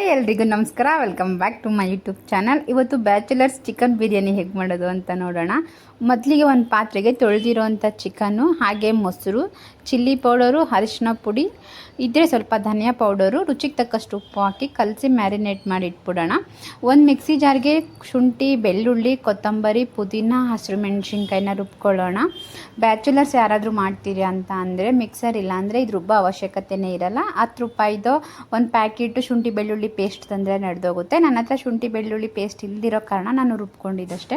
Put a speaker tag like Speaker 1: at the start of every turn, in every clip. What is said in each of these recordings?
Speaker 1: Hi ಎಲ್ರಿಗೂ ನಮಸ್ಕಾರ. Welcome back to my YouTube channel ಇವತ್ತು ಬ್ಯಾಚುಲರ್ಸ್ ಚಿಕನ್ ಬಿರಿಯಾನಿ ಹೇಗೆ ಮಾಡೋದು ಅಂತ ನೋಡೋಣ. ಮೊದಲಿಗೆ ಒಂದು ಪಾತ್ರೆಗೆ ತೊಳೆದಿರುವಂಥ ಚಿಕನ್ನು ಹಾಗೆ ಮೊಸರು ಚಿಲ್ಲಿ ಪೌಡರು ಅರಿಶಿನ ಪುಡಿ ಇದ್ದರೆ ಸ್ವಲ್ಪ ಧನಿಯಾ ಪೌಡರು ರುಚಿಗೆ ತಕ್ಕಷ್ಟು ಉಪ್ಪು ಹಾಕಿ ಕಲಸಿ ಮ್ಯಾರಿನೇಟ್ ಮಾಡಿ ಇಟ್ಬಿಡೋಣ. ಒಂದು ಮಿಕ್ಸಿ ಜಾರ್ಗೆ ಶುಂಠಿ, ಬೆಳ್ಳುಳ್ಳಿ, ಕೊತ್ತಂಬರಿ, ಪುದೀನ, ಹಸಿರು ಮೆಣಸಿನ್ಕಾಯಿನ ರುಬ್ಕೊಳ್ಳೋಣ. ಬ್ಯಾಚುಲರ್ಸ್ ಯಾರಾದರೂ ಮಾಡ್ತೀರಿ ಅಂತ ಅಂದರೆ ಮಿಕ್ಸರ್ ಇಲ್ಲಾಂದರೆ ಇದು ರುಬ್ಬೋ ಅವಶ್ಯಕತೆನೇ ಇರಲ್ಲ. ಹತ್ತು ರೂಪಾಯಿದು ಒಂದು ಪ್ಯಾಕೆಟು ಶುಂಠಿ, ಬೆಳ್ಳುಳ್ಳಿ ಪೇಸ್ಟ್ ತಂದರೆ ನಡೆದೋಗುತ್ತೆ. ನನ್ನ ಹತ್ರ ಶುಂಠಿ, ಬೆಳ್ಳುಳ್ಳಿ ಪೇಸ್ಟ್ ಇಲ್ದಿರೋ ಕಾರಣ ನಾನು ರುಬ್ಕೊಂಡಿದ್ದಷ್ಟೇ.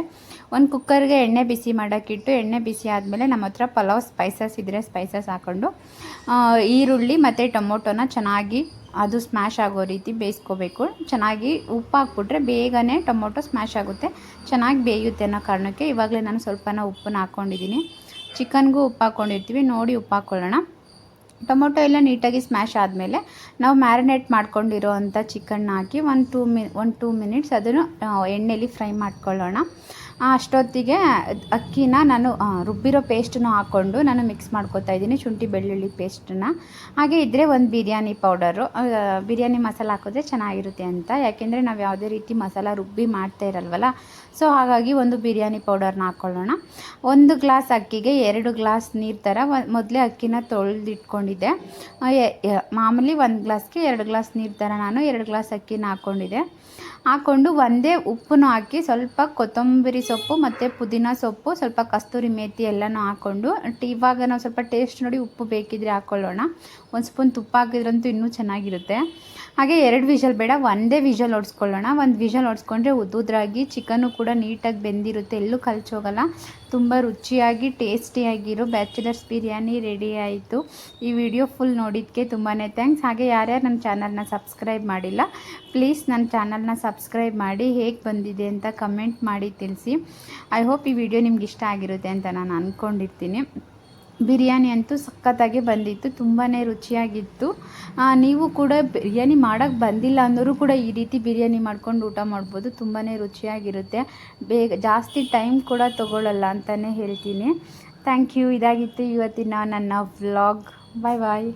Speaker 1: ಒಂದು ಕುಕ್ಕರ್ಗೆ ಎಣ್ಣೆ ಬಿಸಿ ಮಾಡೋಕ್ಕಿಟ್ಟು ಎಣ್ಣೆ ಬಿಸಿ ಆದಮೇಲೆ ನಮ್ಮ ಹತ್ರ ಪಲಾವ್ ಸ್ಪೈಸಸ್ ಇದ್ದರೆ ಸ್ಪೈಸಸ್ ಹಾಕ್ಕೊಂಡು ಈರುಳ್ಳಿ ಮತ್ತು ಟೊಮೊಟೊನ ಚೆನ್ನಾಗಿ ಅದು ಸ್ಮ್ಯಾಶ್ ಆಗೋ ರೀತಿ ಬೇಯಿಸ್ಕೋಬೇಕು. ಚೆನ್ನಾಗಿ ಉಪ್ಪು ಹಾಕ್ಬಿಟ್ರೆ ಬೇಗನೆ ಟೊಮೊಟೊ ಸ್ಮ್ಯಾಶ್ ಆಗುತ್ತೆ. ಚೆನ್ನಾಗಿ ಬೇಯುತ್ತೆ ಅನ್ನೋ ಕಾರಣಕ್ಕೆ ಇವಾಗಲೇ ನಾನು ಸ್ವಲ್ಪನ ಉಪ್ಪನ್ನ ಹಾಕ್ಕೊಂಡಿದ್ದೀನಿ ಚಿಕನ್ಗೂ ಉಪ್ಪು ಹಾಕ್ಕೊಂಡಿರ್ತೀವಿ ನೋಡಿ ಉಪ್ಪು ಹಾಕ್ಕೊಳ್ಳೋಣ ಟೊಮೊಟೊ ಎಲ್ಲ ನೀಟಾಗಿ ಸ್ಮ್ಯಾಶ್ ಆದಮೇಲೆ ನಾವು ಮ್ಯಾರಿನೇಟ್ ಮಾಡ್ಕೊಂಡಿರೋ ಅಂಥ ಚಿಕನ್ನ ಹಾಕಿ ಒಂದು ಟೂ ಮಿ ಒಂದು ಟೂ ಮಿನಿಟ್ಸ್ ಅದನ್ನು ಎಣ್ಣೆಯಲ್ಲಿ ಫ್ರೈ ಮಾಡ್ಕೊಳ್ಳೋಣ. ಅಷ್ಟೊತ್ತಿಗೆ ಅಕ್ಕಿನ ನಾನು ರುಬ್ಬಿರೋ ಪೇಸ್ಟನ್ನು ಹಾಕ್ಕೊಂಡು ನಾನು ಮಿಕ್ಸ್ ಮಾಡ್ಕೊತಾ ಇದ್ದೀನಿ, ಶುಂಠಿ ಬೆಳ್ಳುಳ್ಳಿ ಪೇಸ್ಟನ್ನು ಹಾಗೆ ಇದ್ದರೆ ಒಂದು ಬಿರಿಯಾನಿ ಪೌಡರು. ಬಿರಿಯಾನಿ ಮಸಾಲ ಹಾಕಿದ್ರೆ ಚೆನ್ನಾಗಿರುತ್ತೆ ಅಂತ. ಯಾಕೆಂದರೆ ನಾವು ಯಾವುದೇ ರೀತಿ ಮಸಾಲ ರುಬ್ಬಿ ಮಾಡ್ತಾ ಇರಲ್ವಲ್ಲ? ಸೊ, ಹಾಗಾಗಿ ಒಂದು ಬಿರಿಯಾನಿ ಪೌಡರ್ನ ಹಾಕ್ಕೊಳ್ಳೋಣ ಒಂದು ಗ್ಲಾಸ್ ಅಕ್ಕಿಗೆ ಎರಡು ಗ್ಲಾಸ್ ನೀರು ಥರ ಮೊದಲೇ ಅಕ್ಕಿನ ತೊಳೆದಿಟ್ಕೊಂಡಿದ್ದೆ. ಮಾಮೂಲಿ ಒಂದು ಗ್ಲಾಸ್ಗೆ ಎರಡು ಗ್ಲಾಸ್ ನೀರು ಥರ ನಾನು ಎರಡು ಗ್ಲಾಸ್ ಅಕ್ಕಿನ ಹಾಕ್ಕೊಂಡಿದ್ದೆ ಹಾಕ್ಕೊಂಡು ಒಂದೇ ಉಪ್ಪನ್ನು ಹಾಕಿ ಸ್ವಲ್ಪ ಕೊತ್ತಂಬರಿ ಸೊಪ್ಪು ಮತ್ತು ಪುದೀನ ಸೊಪ್ಪು, ಸ್ವಲ್ಪ ಕಸ್ತೂರಿ ಮೇತಿ ಎಲ್ಲನೂ ಹಾಕ್ಕೊಂಡು ಇವಾಗ ನಾವು ಸ್ವಲ್ಪ ಟೇಸ್ಟ್ ನೋಡಿ ಉಪ್ಪು ಬೇಕಿದ್ರೆ ಹಾಕ್ಕೊಳ್ಳೋಣ ಒಂದು ಸ್ಪೂನ್ ತುಪ್ಪ ಹಾಕಿದ್ರಂತೂ ಇನ್ನೂ ಚೆನ್ನಾಗಿರುತ್ತೆ. ಹಾಗೆ ಎರಡು ವಿಷಲ್ ಬೇಡ, ಒಂದೇ ವಿಷಲ್ ಹೊಡ್ಸ್ಕೊಳ್ಳೋಣ ಒಂದು ವಿಷಲ್ ಹೊಡ್ಸ್ಕೊಂಡ್ರೆ ಉದ್ದುದ್ರಾಗಿ ಚಿಕನ್ನು ಕೂಡ ನೀಟಾಗಿ ಬೆಂದಿರುತ್ತೆ. ಎಲ್ಲೂ ಕಲ್ಚೋಗಲ್ಲ ತುಂಬ ರುಚಿಯಾಗಿ ಟೇಸ್ಟಿಯಾಗಿರೋ ಬ್ಯಾಚುಲರ್ಸ್ ಬಿರಿಯಾನಿ ರೆಡಿ ಆಯಿತು. ಈ ವಿಡಿಯೋ ಫುಲ್ ನೋಡಿದ್ದಕ್ಕೆ ತುಂಬಾ ಥ್ಯಾಂಕ್ಸ್ ಹಾಗೆ ಯಾರ್ಯಾರು ನನ್ನ ಚಾನಲ್ನ ಸಬ್ಸ್ಕ್ರೈಬ್ ಮಾಡಿಲ್ಲ ಪ್ಲೀಸ್ ನನ್ನ ಚಾನಲ್ನ ಸಬ್ಸ್ಕ್ರೈಬ್ ಮಾಡಿ. ಹೇಗೆ ಬಂದಿದೆ ಅಂತ ಕಮೆಂಟ್ ಮಾಡಿ ತಿಳಿಸಿ. ಐ ಹೋಪ್ ಈ ವಿಡಿಯೋ ನಿಮ್ಗೆ ಇಷ್ಟ ಆಗಿರುತ್ತೆ ಅಂತ ನಾನು ಅಂದ್ಕೊಂಡಿರ್ತೀನಿ ಬಿರಿಯಾನಿ ಅಂತೂ ಸಖತ್ತಾಗಿ ಬಂದಿತ್ತು ತುಂಬಾ ರುಚಿಯಾಗಿತ್ತು. ನೀವು ಕೂಡ ಬಿರಿಯಾನಿ ಮಾಡೋಕ್ಕೆ ಬಂದಿಲ್ಲ ಅಂದರೂ ಕೂಡ ಈ ರೀತಿ ಬಿರಿಯಾನಿ ಮಾಡ್ಕೊಂಡು ಊಟ ಮಾಡ್ಬೋದು ತುಂಬಾ ರುಚಿಯಾಗಿರುತ್ತೆ. ಬೇಗ, ಜಾಸ್ತಿ ಟೈಮ್ ಕೂಡ ತೊಗೊಳ್ಳಲ್ಲ ಅಂತಲೇ ಹೇಳ್ತೀನಿ. ಥ್ಯಾಂಕ್ ಯು, ಇದಾಗಿತ್ತು ಇವತ್ತಿನ ನನ್ನ ವ್ಲಾಗ್. ಬಾಯ್ ಬಾಯ್.